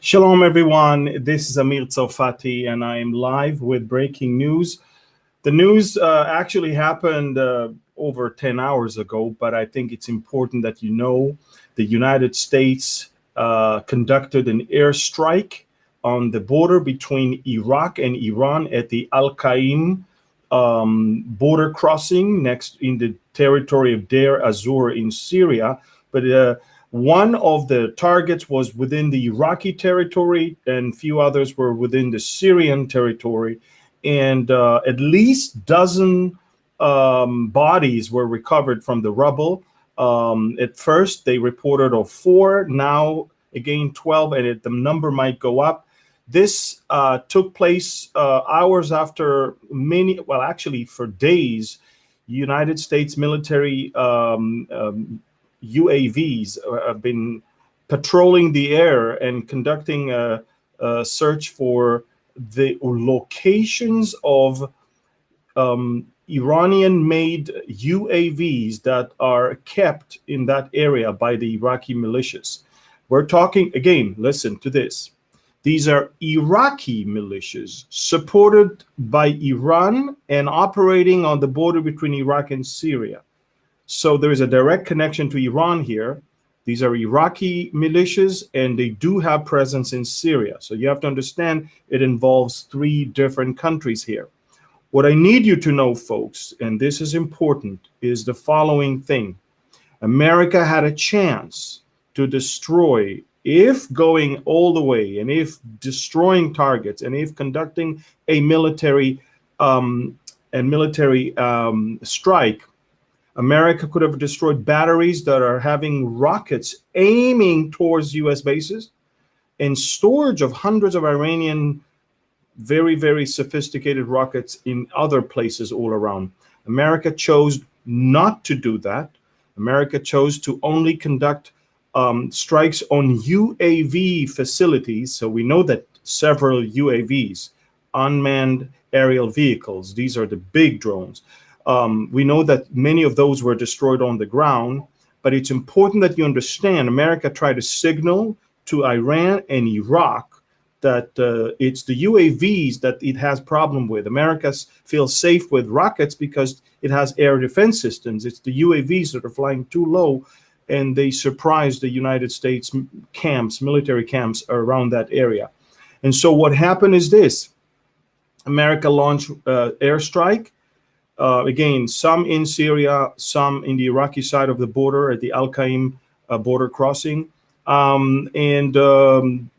Shalom, everyone. This is Amir Tsarfati, and I am live with breaking news. The news uh, actually happened uh, over 10 hours ago, but I think it's important that you know the United States uh, conducted an airstrike on the border between Iraq and Iran at the Al Qaim um, border crossing next in the territory of Deir Azur in Syria. But uh, one of the targets was within the Iraqi territory, and few others were within the Syrian territory. And uh, at least dozen um, bodies were recovered from the rubble. Um, at first, they reported of four. Now, again, 12, and it, the number might go up. This uh, took place uh, hours after many, well, actually, for days, United States military um, um, UAVs uh, have been patrolling the air and conducting a, a search for the locations of um, Iranian made UAVs that are kept in that area by the Iraqi militias. We're talking, again, listen to this. These are Iraqi militias supported by Iran and operating on the border between Iraq and Syria. So there is a direct connection to Iran here. These are Iraqi militias, and they do have presence in Syria. So you have to understand it involves three different countries here. What I need you to know, folks, and this is important, is the following thing America had a chance to destroy, if going all the way, and if destroying targets, and if conducting a military um, and military um, strike America could have destroyed batteries that are having rockets aiming towards US bases and storage of hundreds of Iranian very, very sophisticated rockets in other places all around. America chose not to do that. America chose to only conduct um, strikes on UAV facilities. So we know that several UAVs, unmanned aerial vehicles, these are the big drones, um, we know that many of those were destroyed on the ground, but it's important that you understand America tried to signal to Iran and Iraq that uh, it's the UAVs that it has problem with. America feels safe with rockets because it has air defense systems. It's the UAVs that are flying too low, and they surprise the United States camps, military camps around that area. And so what happened is this: America launched uh, airstrike uh, again, some in Syria, some in the Iraqi side of the border at the Al Qaim uh, border crossing. Um, and um,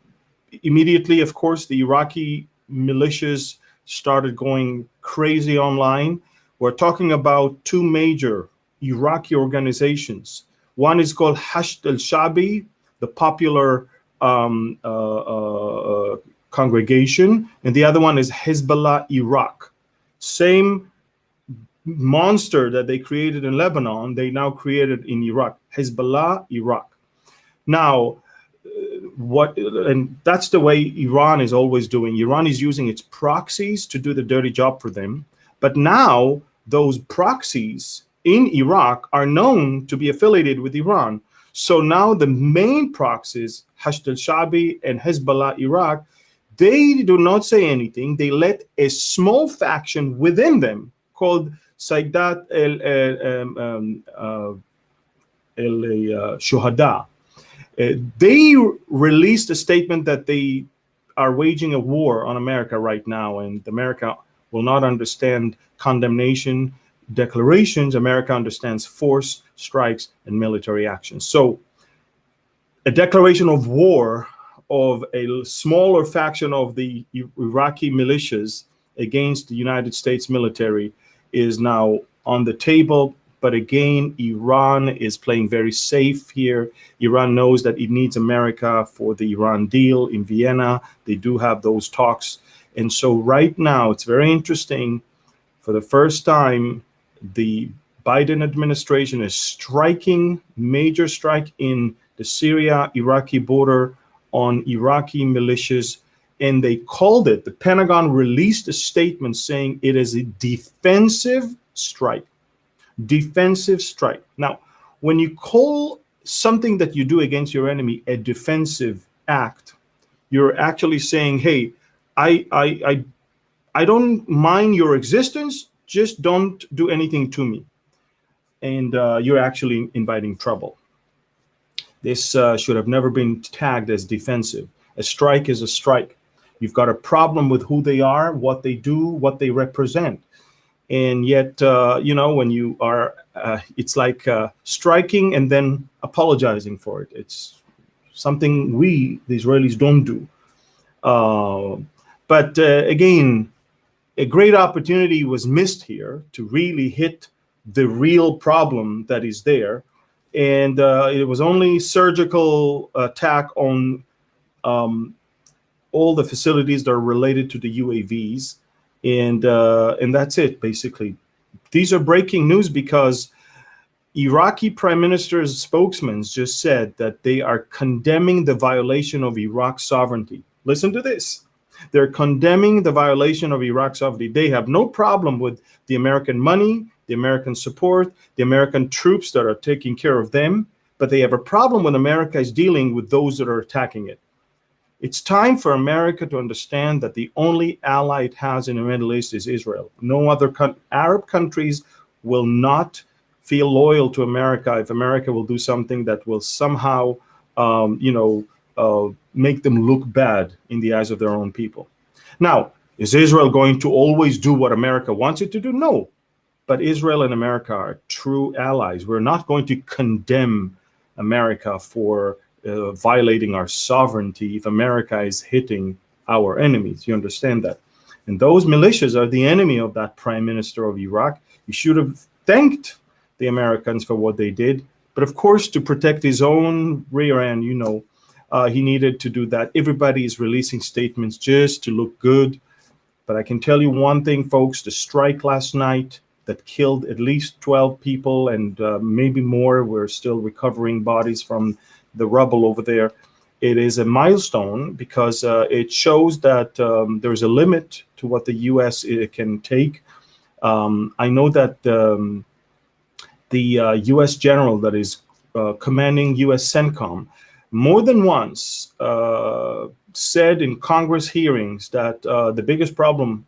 immediately, of course, the Iraqi militias started going crazy online. We're talking about two major Iraqi organizations. One is called Hashd al Shabi, the popular um, uh, uh, congregation, and the other one is Hezbollah Iraq. Same monster that they created in Lebanon, they now created in Iraq, Hezbollah, Iraq. Now, uh, what and that's the way Iran is always doing. Iran is using its proxies to do the dirty job for them. But now those proxies in Iraq are known to be affiliated with Iran. So now the main proxies, Hashd al-Shabi and Hezbollah Iraq, they do not say anything. They let a small faction within them called Sayyidat el-Shuhada. Uh, uh, uh, they released a statement that they are waging a war on America right now, and America will not understand condemnation declarations. America understands force, strikes, and military actions. So, a declaration of war of a smaller faction of the Iraqi militias against the United States military is now on the table. But again, Iran is playing very safe here. Iran knows that it needs America for the Iran deal in Vienna. They do have those talks. And so, right now, it's very interesting. For the first time, the Biden administration is striking major strike in the Syria Iraqi border on Iraqi militias and they called it, the Pentagon released a statement saying it is a defensive strike. Defensive strike. Now, when you call something that you do against your enemy a defensive act, you're actually saying, "Hey, I I I I don't mind your existence. Just don't do anything to me." And uh, you're actually inviting trouble. This uh, should have never been tagged as defensive. A strike is a strike. You've got a problem with who they are, what they do, what they represent. And yet, uh, you know, when you are, uh, it's like uh, striking and then apologizing for it. It's something we, the Israelis, don't do. Uh, but uh, again, a great opportunity was missed here to really hit the real problem that is there and uh, it was only surgical attack on um, all the facilities that are related to the UAVs, and uh, and that's it basically. These are breaking news because Iraqi Prime Minister's spokesman just said that they are condemning the violation of Iraq's sovereignty. Listen to this. They're condemning the violation of Iraq's sovereignty. They have no problem with the American money, the American support, the American troops that are taking care of them, but they have a problem when America is dealing with those that are attacking it. It's time for America to understand that the only ally it has in the Middle East is Israel. No other Arab countries will not feel loyal to America if America will do something that will somehow, um, you know, uh, make them look bad in the eyes of their own people. Now, is Israel going to always do what America wants it to do? No. But Israel and America are true allies. We're not going to condemn America for uh, violating our sovereignty if America is hitting our enemies. You understand that? And those militias are the enemy of that prime minister of Iraq. He should have thanked the Americans for what they did. But of course, to protect his own rear end, you know, uh, he needed to do that. Everybody is releasing statements just to look good. But I can tell you one thing, folks the strike last night that killed at least 12 people and uh, maybe more. We're still recovering bodies from the rubble over there. It is a milestone because uh, it shows that um, there's a limit to what the U.S. can take. Um, I know that um, the uh, U.S. general that is uh, commanding U.S. CENTCOM more than once uh, said in Congress hearings that uh, the biggest problem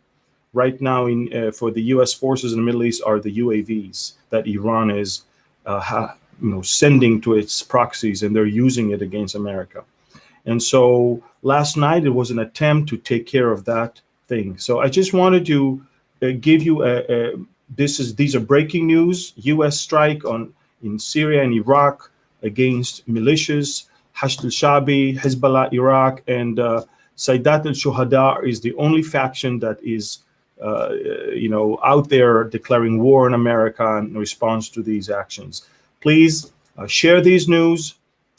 right now in uh, for the U.S. forces in the Middle East are the UAVs that Iran is, uh, ha, you know, sending to its proxies, and they're using it against America. And so last night it was an attempt to take care of that thing. So I just wanted to uh, give you a, a this is these are breaking news. U.S. strike on in Syria and Iraq against militias. Hashd al-Shabi, Hezbollah, Iraq, and uh, Saidat al-Shuhada is the only faction that is uh, you know, out there declaring war on America in response to these actions. Please uh, share these news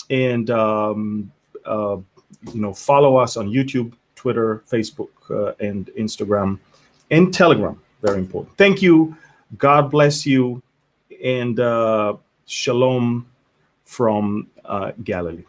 and um, uh, you know follow us on YouTube, Twitter, Facebook, uh, and Instagram, and Telegram. Very important. Thank you. God bless you, and uh, shalom from Galilee.